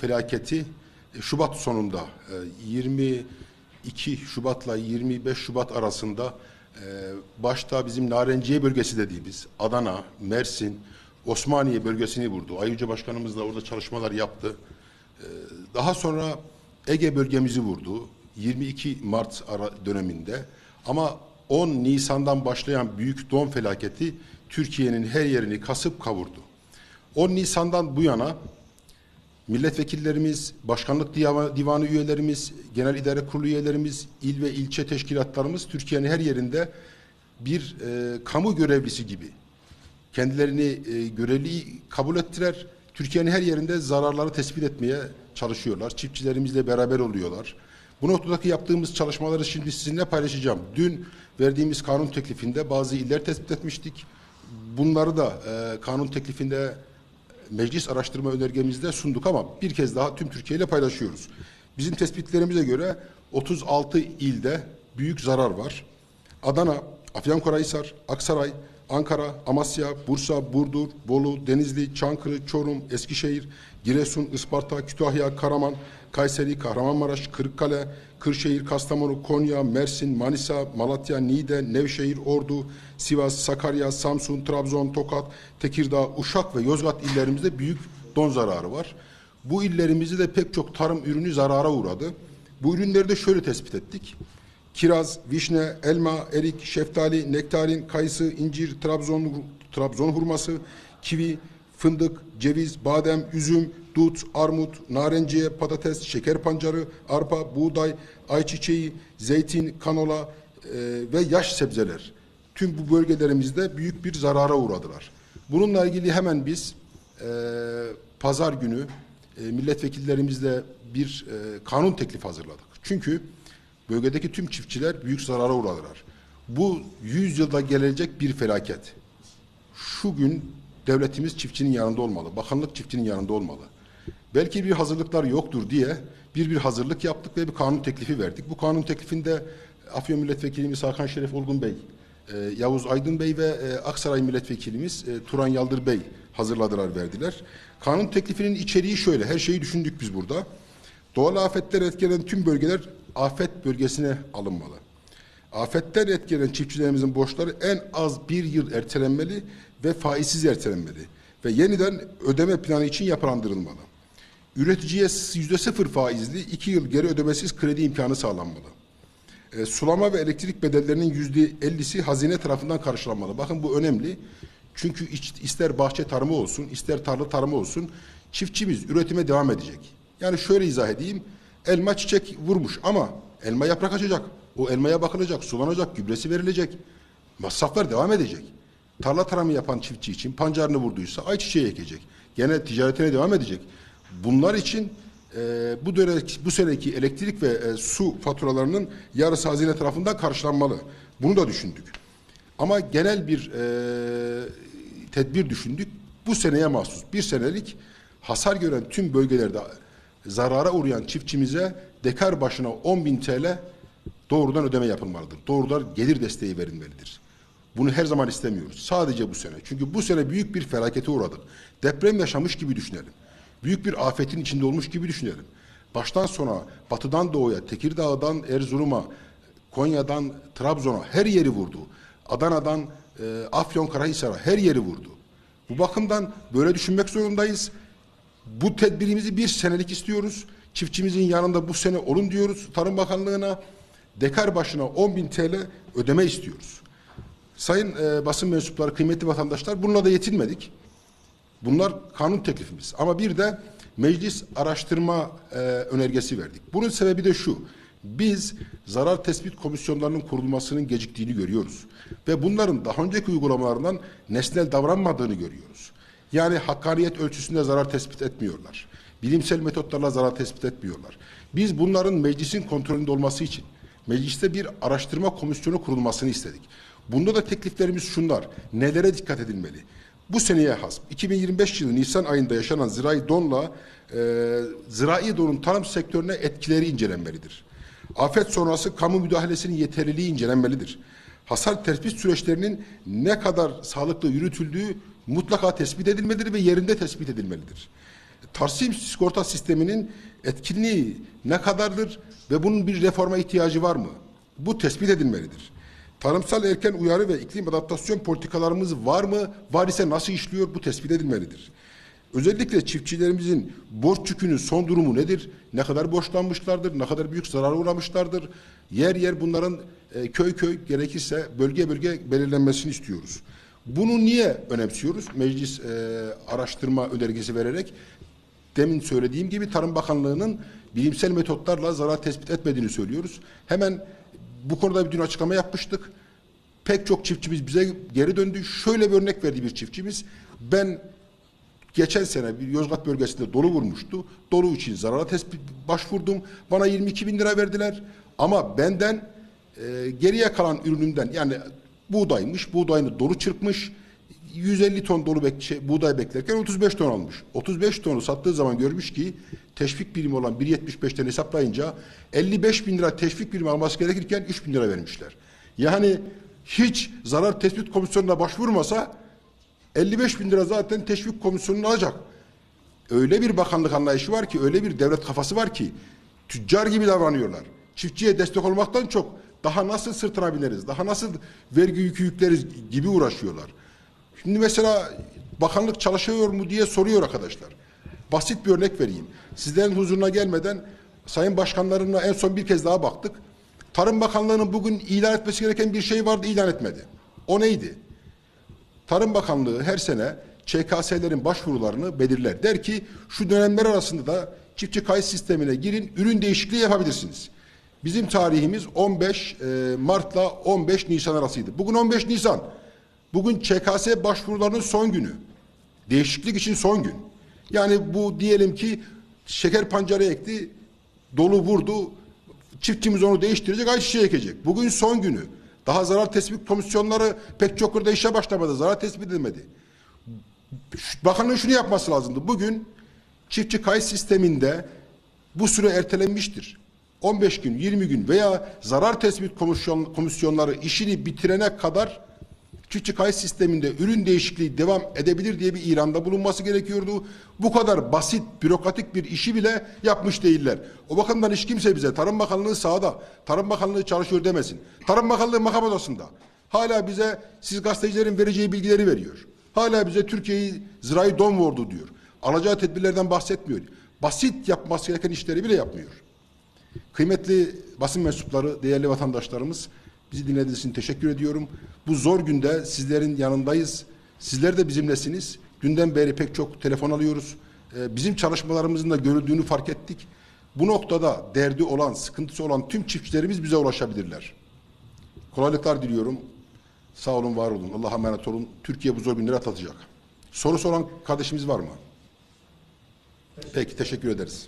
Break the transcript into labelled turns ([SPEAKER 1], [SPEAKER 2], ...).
[SPEAKER 1] felaketi e, Şubat sonunda e, 22 Şubat'la 25 Şubat arasında e, başta bizim Narenciye bölgesi dediğimiz Adana, Mersin, Osmaniye bölgesini vurdu. Ayyüce Başkanımız da orada çalışmalar yaptı. E, Daha sonra Ege bölgemizi vurdu. 22 Mart döneminde ama 10 Nisan'dan başlayan büyük don felaketi Türkiye'nin her yerini kasıp kavurdu. 10 Nisan'dan bu yana milletvekillerimiz, başkanlık diva- divanı üyelerimiz, genel idare kurulu üyelerimiz, il ve ilçe teşkilatlarımız Türkiye'nin her yerinde bir e, kamu görevlisi gibi kendilerini e, görevli kabul ettiler. Türkiye'nin her yerinde zararları tespit etmeye çalışıyorlar. Çiftçilerimizle beraber oluyorlar. Bu noktadaki yaptığımız çalışmaları şimdi sizinle paylaşacağım. Dün verdiğimiz kanun teklifinde bazı iller tespit etmiştik. Bunları da e, kanun teklifinde meclis araştırma önergemizde sunduk ama bir kez daha tüm Türkiye ile paylaşıyoruz. Bizim tespitlerimize göre 36 ilde büyük zarar var. Adana, Afyonkarahisar, Aksaray, Ankara, Amasya, Bursa, Burdur, Bolu, Denizli, Çankırı, Çorum, Eskişehir, Giresun, Isparta, Kütahya, Karaman, Kayseri, Kahramanmaraş, Kırıkkale, Kırşehir, Kastamonu, Konya, Mersin, Manisa, Malatya, Niğde, Nevşehir, Ordu, Sivas, Sakarya, Samsun, Trabzon, Tokat, Tekirdağ, Uşak ve Yozgat illerimizde büyük don zararı var. Bu illerimizde de pek çok tarım ürünü zarara uğradı. Bu ürünleri de şöyle tespit ettik. Kiraz, vişne, elma, erik, şeftali, nektarin, kayısı, incir, Trabzon, Trabzon hurması, kivi, fındık, ceviz, badem, üzüm, dut, armut, narenciye, patates, şeker pancarı, arpa, buğday, ayçiçeği, zeytin, kanola e, ve yaş sebzeler. Tüm bu bölgelerimizde büyük bir zarara uğradılar. Bununla ilgili hemen biz e, pazar günü e, milletvekillerimizle bir e, kanun teklifi hazırladık. Çünkü bölgedeki tüm çiftçiler büyük zarara uğradılar. Bu 100 yılda gelecek bir felaket. Şu gün devletimiz çiftçinin yanında olmalı, bakanlık çiftçinin yanında olmalı. Belki bir hazırlıklar yoktur diye bir bir hazırlık yaptık ve bir kanun teklifi verdik. Bu kanun teklifinde Afyon Milletvekilimiz Hakan Şeref Olgun Bey, e, Yavuz Aydın Bey ve e, Aksaray Milletvekilimiz e, Turan Yaldır Bey hazırladılar, verdiler. Kanun teklifinin içeriği şöyle, her şeyi düşündük biz burada. Doğal afetler etkilenen tüm bölgeler afet bölgesine alınmalı. Afetten etkilenen çiftçilerimizin borçları en az bir yıl ertelenmeli ve faizsiz ertelenmeli ve yeniden ödeme planı için yapılandırılmalı. Üreticiye yüzde sıfır faizli iki yıl geri ödemesiz kredi imkanı sağlanmalı. E, sulama ve elektrik bedellerinin yüzde ellisi hazine tarafından karşılanmalı. Bakın bu önemli. Çünkü ister bahçe tarımı olsun, ister tarla tarımı olsun, çiftçimiz üretime devam edecek. Yani şöyle izah edeyim. Elma çiçek vurmuş ama elma yaprak açacak. O elmaya bakılacak, sulanacak, gübresi verilecek. Masraflar devam edecek. Tarla tarımı yapan çiftçi için pancarını vurduysa ayçiçeği ekecek. Gene ticaretine devam edecek. Bunlar için e, bu dönem bu seneki elektrik ve e, su faturalarının yarısı hazine tarafından karşılanmalı. Bunu da düşündük. Ama genel bir e, tedbir düşündük. Bu seneye mahsus bir senelik hasar gören tüm bölgelerde zarara uğrayan çiftçimize dekar başına 10 bin TL doğrudan ödeme yapılmalıdır. Doğrudan gelir desteği verilmelidir. Bunu her zaman istemiyoruz. Sadece bu sene. Çünkü bu sene büyük bir felakete uğradık. Deprem yaşamış gibi düşünelim. Büyük bir afetin içinde olmuş gibi düşünelim. Baştan sona batıdan doğuya, Tekirdağ'dan Erzurum'a, Konya'dan Trabzon'a her yeri vurdu. Adana'dan e, Afyonkarahisar'a her yeri vurdu. Bu bakımdan böyle düşünmek zorundayız. Bu tedbirimizi bir senelik istiyoruz. Çiftçimizin yanında bu sene olun diyoruz. Tarım Bakanlığı'na dekar başına 10 bin TL ödeme istiyoruz. Sayın e, basın mensupları, kıymetli vatandaşlar bununla da yetinmedik. Bunlar kanun teklifimiz. Ama bir de meclis araştırma e, önergesi verdik. Bunun sebebi de şu. Biz zarar tespit komisyonlarının kurulmasının geciktiğini görüyoruz. Ve bunların daha önceki uygulamalarından nesnel davranmadığını görüyoruz. Yani hakkaniyet ölçüsünde zarar tespit etmiyorlar. Bilimsel metotlarla zarar tespit etmiyorlar. Biz bunların meclisin kontrolünde olması için mecliste bir araştırma komisyonu kurulmasını istedik. Bunda da tekliflerimiz şunlar. Nelere dikkat edilmeli? Bu seneye has 2025 yılı Nisan ayında yaşanan zirai donla e, zirai donun tarım sektörüne etkileri incelenmelidir. Afet sonrası kamu müdahalesinin yeterliliği incelenmelidir. Hasar tespit süreçlerinin ne kadar sağlıklı yürütüldüğü mutlaka tespit edilmelidir ve yerinde tespit edilmelidir. Tarsim sigorta sisteminin etkinliği ne kadardır ve bunun bir reforma ihtiyacı var mı? Bu tespit edilmelidir. Tarımsal erken uyarı ve iklim adaptasyon politikalarımız var mı? Var ise nasıl işliyor? Bu tespit edilmelidir. Özellikle çiftçilerimizin borç yükünün son durumu nedir? Ne kadar borçlanmışlardır? Ne kadar büyük zarara uğramışlardır? Yer yer bunların e, köy köy gerekirse bölge bölge belirlenmesini istiyoruz. Bunu niye önemsiyoruz? Meclis e, araştırma önergesi vererek demin söylediğim gibi Tarım Bakanlığı'nın bilimsel metotlarla zarar tespit etmediğini söylüyoruz. Hemen bu konuda bir dün açıklama yapmıştık. Pek çok çiftçimiz bize geri döndü. Şöyle bir örnek verdi bir çiftçimiz. Ben geçen sene bir Yozgat bölgesinde dolu vurmuştu. Dolu için zarara tespit başvurdum. Bana 22 bin lira verdiler. Ama benden e, geriye kalan ürünümden yani buğdaymış. Buğdayını dolu çırpmış. 150 ton dolu bek şey, buğday beklerken 35 ton almış. 35 tonu sattığı zaman görmüş ki teşvik birimi olan 1.75'ten hesaplayınca 55 bin lira teşvik birimi alması gerekirken 3 bin lira vermişler. Yani hiç zarar tespit komisyonuna başvurmasa 55 bin lira zaten teşvik komisyonunu alacak. Öyle bir bakanlık anlayışı var ki, öyle bir devlet kafası var ki tüccar gibi davranıyorlar. Çiftçiye destek olmaktan çok daha nasıl sırtına bineriz, daha nasıl vergi yükü yükleriz gibi uğraşıyorlar. Şimdi mesela bakanlık çalışıyor mu diye soruyor arkadaşlar. Basit bir örnek vereyim. Sizlerin huzuruna gelmeden sayın başkanlarına en son bir kez daha baktık. Tarım Bakanlığı'nın bugün ilan etmesi gereken bir şey vardı, ilan etmedi. O neydi? Tarım Bakanlığı her sene ÇKS'lerin başvurularını belirler. Der ki şu dönemler arasında da çiftçi kayıt sistemine girin, ürün değişikliği yapabilirsiniz. Bizim tarihimiz 15 e, Mart'la 15 Nisan arasıydı. Bugün 15 Nisan. Bugün ÇKS başvurularının son günü. Değişiklik için son gün. Yani bu diyelim ki şeker pancarı ekti, dolu vurdu, çiftçimiz onu değiştirecek, ayçiçeği ekecek. Bugün son günü. Daha zarar tespit komisyonları pek çok yerde işe başlamadı, zarar tespit edilmedi. Bakanlığın şunu yapması lazımdı. Bugün çiftçi kayıt sisteminde bu süre ertelenmiştir. 15 gün, 20 gün veya zarar tespit komisyon, komisyonları işini bitirene kadar çiftçi kayıt sisteminde ürün değişikliği devam edebilir diye bir İran'da bulunması gerekiyordu. Bu kadar basit, bürokratik bir işi bile yapmış değiller. O bakımdan hiç kimse bize Tarım Bakanlığı sağda, Tarım Bakanlığı çalışıyor demesin. Tarım Bakanlığı makam odasında. Hala bize siz gazetecilerin vereceği bilgileri veriyor. Hala bize Türkiye'yi zirai don vurdu diyor. Alacağı tedbirlerden bahsetmiyor. Basit yapması gereken işleri bile yapmıyor. Kıymetli basın mensupları, değerli vatandaşlarımız, bizi dinlediğiniz için teşekkür ediyorum. Bu zor günde sizlerin yanındayız. Sizler de bizimlesiniz. Dünden beri pek çok telefon alıyoruz. Ee, bizim çalışmalarımızın da görüldüğünü fark ettik. Bu noktada derdi olan, sıkıntısı olan tüm çiftçilerimiz bize ulaşabilirler. Kolaylıklar diliyorum. Sağ olun, var olun. Allah'a emanet olun. Türkiye bu zor günleri atlatacak. Soru soran kardeşimiz var mı? Peki, teşekkür ederiz.